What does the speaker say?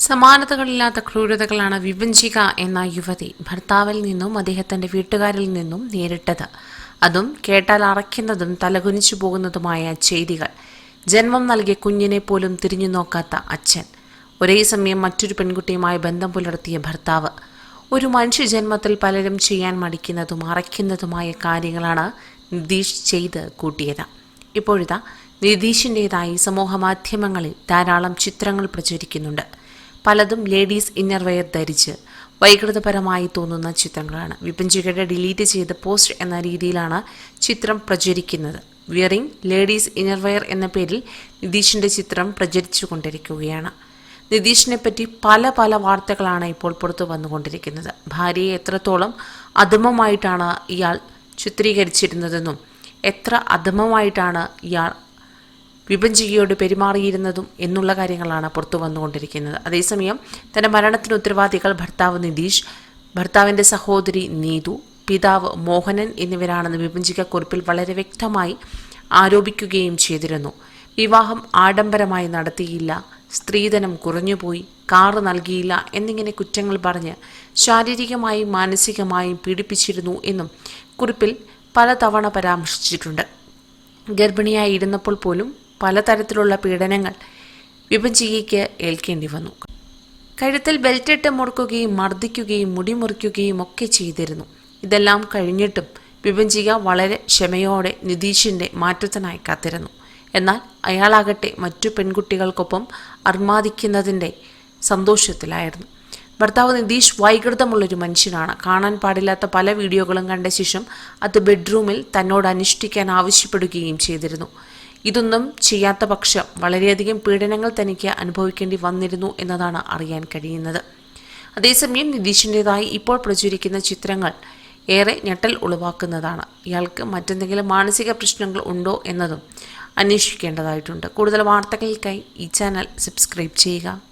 സമാനതകളില്ലാത്ത ക്രൂരതകളാണ് വിഭജിക എന്ന യുവതി ഭർത്താവിൽ നിന്നും അദ്ദേഹത്തിന്റെ വീട്ടുകാരിൽ നിന്നും നേരിട്ടത്. അതും കേട്ടാൽ അറയ്ക്കുന്നതും തലകുനിച്ചു പോകുന്നതുമായ ചെയ്തികൾ. ജന്മം നൽകിയ കുഞ്ഞിനെ പോലും തിരിഞ്ഞു നോക്കാത്ത അച്ഛൻ. ഒരേ സമയം മറ്റൊരു പെൺകുട്ടിയുമായി ബന്ധം പുലർത്തിയ ഭർത്താവ്. ഒരു മനുഷ്യ ജന്മത്തിൽ പലരും ചെയ്യാൻ മടിക്കുന്നതും അറയ്ക്കുന്നതുമായ കാര്യങ്ങളാണ് നിതീഷ് ചെയ്ത് കൂട്ടിയത്. ഇപ്പോഴിതാ നിതീഷിന്റെതായി സമൂഹ മാധ്യമങ്ങളിൽ ധാരാളം ചിത്രങ്ങൾ പ്രചരിക്കുന്നുണ്ട്. പലതും ലേഡീസ് ഇന്നർവെയർ ധരിച്ച് വൈകൃതപരമായി തോന്നുന്ന ചിത്രങ്ങളാണ്. വിപഞ്ചികയുടെ ഡിലീറ്റ് ചെയ്ത പോസ്റ്റ് എന്ന രീതിയിലാണ് ചിത്രം പ്രചരിക്കുന്നത്. വിയറിംഗ് ലേഡീസ് ഇന്നർവെയർ എന്ന പേരിൽ നിതീഷിന്റെ ചിത്രം പ്രചരിച്ചു കൊണ്ടിരിക്കുകയാണ് നിതീഷിനെ പറ്റി പല പല വാർത്തകളാണ് ഇപ്പോൾ പുറത്തു വന്നുകൊണ്ടിരിക്കുന്നത്. ഭാര്യയെ എത്രത്തോളം അധമമായിട്ടാണ് ഇയാൾ ചിത്രീകരിച്ചിരുന്നതെന്നും എത്ര അധമമായിട്ടാണ് ഇയാൾ വിഭജികയോട് പെരുമാറിയിരുന്നതും എന്നുള്ള കാര്യങ്ങളാണ് പുറത്തു വന്നുകൊണ്ടിരിക്കുന്നത്. അതേസമയം തന്റെ മരണത്തിന് ഉത്തരവാദികൾ ഭർത്താവ് നിതീഷ് ഭർത്താവിന്റെ സഹോദരി നീതു പിതാവ് മോഹനൻ എന്നിവരാണെന്ന് വിഭജിക കുറിപ്പിൽ വളരെ വ്യക്തമായി ആരോപിക്കുകയും ചെയ്തിരുന്നു. വിവാഹം ആഡംബരമായി നടത്തിയില്ല സ്ത്രീധനം കുറഞ്ഞുപോയി കാറ് നൽകിയില്ല എന്നിങ്ങനെ കുറ്റങ്ങൾ പറഞ്ഞ് ശാരീരികമായും മാനസികമായും പീഡിപ്പിച്ചിരുന്നു എന്നും കുറിപ്പിൽ പലതവണ പരാമർശിച്ചിട്ടുണ്ട്. ഗർഭിണിയായി ഇരുന്നപ്പോൾ പോലും പലതരത്തിലുള്ള പീഡനങ്ങൾ വിഭജികയ്ക്ക് ഏൽക്കേണ്ടി വന്നു. കഴുത്തിൽ ബെൽറ്റിട്ട് മുറുക്കുകയും മർദ്ദിക്കുകയും മുടിമുറിക്കുകയും ഒക്കെ ചെയ്തിരുന്നു. ഇതെല്ലാം കഴിഞ്ഞിട്ടും വിഭജിക വളരെ ക്ഷമയോടെ നിതീഷിന്റെ മാറ്റത്തിനായി കാത്തിരുന്നു. എന്നാൽ അയാളാകട്ടെ മറ്റു പെൺകുട്ടികൾക്കൊപ്പം അർമാദിക്കുന്നതിന്റെ സന്തോഷത്തിലായിരുന്നു. ഭർത്താവ് നിതീഷ് വൈകൃതമുള്ളൊരു മനുഷ്യനാണ്. കാണാൻ പാടില്ലാത്ത പല വീഡിയോകളും കണ്ട ശേഷം അത് ബെഡ്റൂമിൽ തന്നോട് അനുഷ്ഠിക്കാൻ ആവശ്യപ്പെടുകയും ചെയ്തിരുന്നു. ഇതൊന്നും ചെയ്യാത്ത പക്ഷം വളരെയധികം പീഡനങ്ങൾ തനിക്ക് അനുഭവിക്കേണ്ടി വന്നിരുന്നു എന്നതാണ് അറിയാൻ കഴിയുന്നത്. അതേസമയം നിതീഷിന്റെതായി ഇപ്പോൾ പ്രചരിക്കുന്ന ചിത്രങ്ങൾ ഏറെ ഞെട്ടൽ ഉളവാക്കുന്നതാണ്. ഇയാൾക്ക് മറ്റെന്തെങ്കിലും മാനസിക പ്രശ്നങ്ങൾ ഉണ്ടോ എന്നതും അന്വേഷിക്കേണ്ടതായിട്ടുണ്ട്. കൂടുതൽ വാർത്തകൾക്കായി ഈ ചാനൽ സബ്സ്ക്രൈബ് ചെയ്യുക.